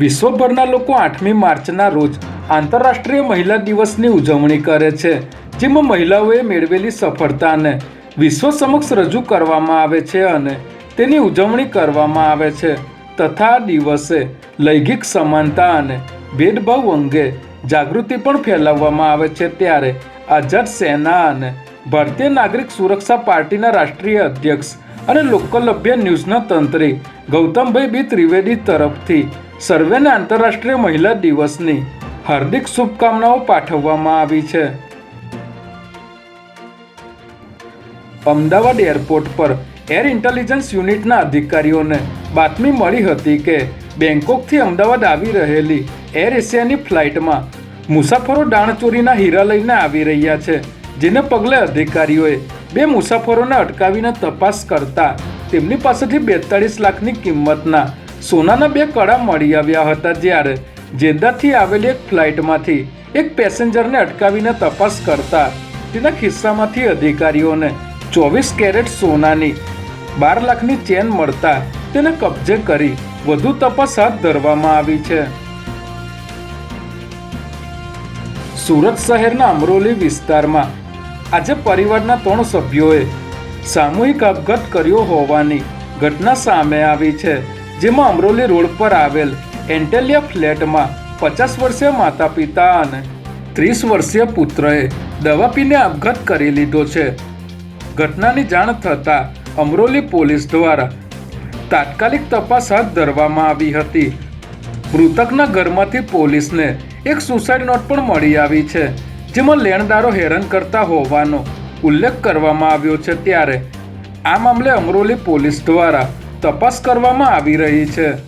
વિશ્વભરના લોકો આઠમી માર્ચના રોજ આંતરરાષ્ટ્રીય મહિલા દિવસની ઉજવણી કરે છે, જેમાં મહિલાઓએ મેળવેલી સફળતાને વિશ્વ સમક્ષ રજૂ કરવામાં આવે છે અને તેની ઉજવણી કરવામાં આવે છે. તથા દિવસે લૈંગિક સમાનતા અને ભેદભાવ અંગે જાગૃતિ પણ ફેલાવવામાં આવે છે. ત્યારે આઝાદ સેના અને ભારતીય નાગરિક સુરક્ષા પાર્ટીના રાષ્ટ્રીય અધ્યક્ષ અને લોકલભ્ય ન્યૂઝના તંત્રી ગૌતમભાઈ બી ત્રિવેદી તરફથી સર્વેને આંતરરાષ્ટ્રીય મહિલા દિવસની હાર્દિક શુભકામનાઓ પાઠવવામાં આવી છે. અમદાવાદ એરપોર્ટ પર એર ઇન્ટેલિજન્સ યુનિટના અધિકારીઓને બાતમી મળી હતી કે બેંકોકથી અમદાવાદ આવી રહેલી એર એશિયાની ફ્લાઇટમાં મુસાફરો દાણચોરીના હીરા લઈને આવી રહ્યા છે, જેને પગલે અધિકારીઓએ બે મુસાફરોને અટકાવીને તપાસ કરતા તેમની પાસેથી બેતાળીસ લાખની કિંમતના સોનાના બે કડા મળી આવ્યા હતા જ્યારે જેદ્દાથી આવેલી એક ફ્લાઇટમાંથી એક પેસેન્જરને અટકાવીને તપાસ કરતા તેના ખિસ્સામાંથી અધિકારીઓને ચોવીસ કેરેટ સોનાની બાર લાખની ચેન મળતા તેને કબજે કરી વધુ તપાસ હાથ ધરવામાં આવી છે. સુરત શહેરના અમરોલી વિસ્તારમાં આજે પરિવારના ત્રણ સભ્યોએ સામૂહિક આપઘાત કર્યો હોવાની ઘટના સામે આવી છે. જેમાં અમરોલી રોડ પર આવેલ એન્ટેલિયા ફ્લેટમાં પચાસ વર્ષીય માતા પિતા અને ત્રીસ વર્ષીય પુત્રએ દવા પીને આપઘાત કરી લીધો છે. ઘટનાની જાણ થતાં અમરોલી પોલીસ દ્વારા તાત્કાલિક તપાસ હાથ ધરવામાં આવી હતી. મૃતકના ઘરમાંથી પોલીસને એક સુસાઇડ નોટ પણ મળી આવી છે, જેમાં લેણદારો હેરાન કરતા હોવાનો ઉલ્લેખ કરવામાં આવ્યો છે. ત્યારે આ મામલે અમરોલી પોલીસ દ્વારા તપાસ કરવામાં આવી રહી છે.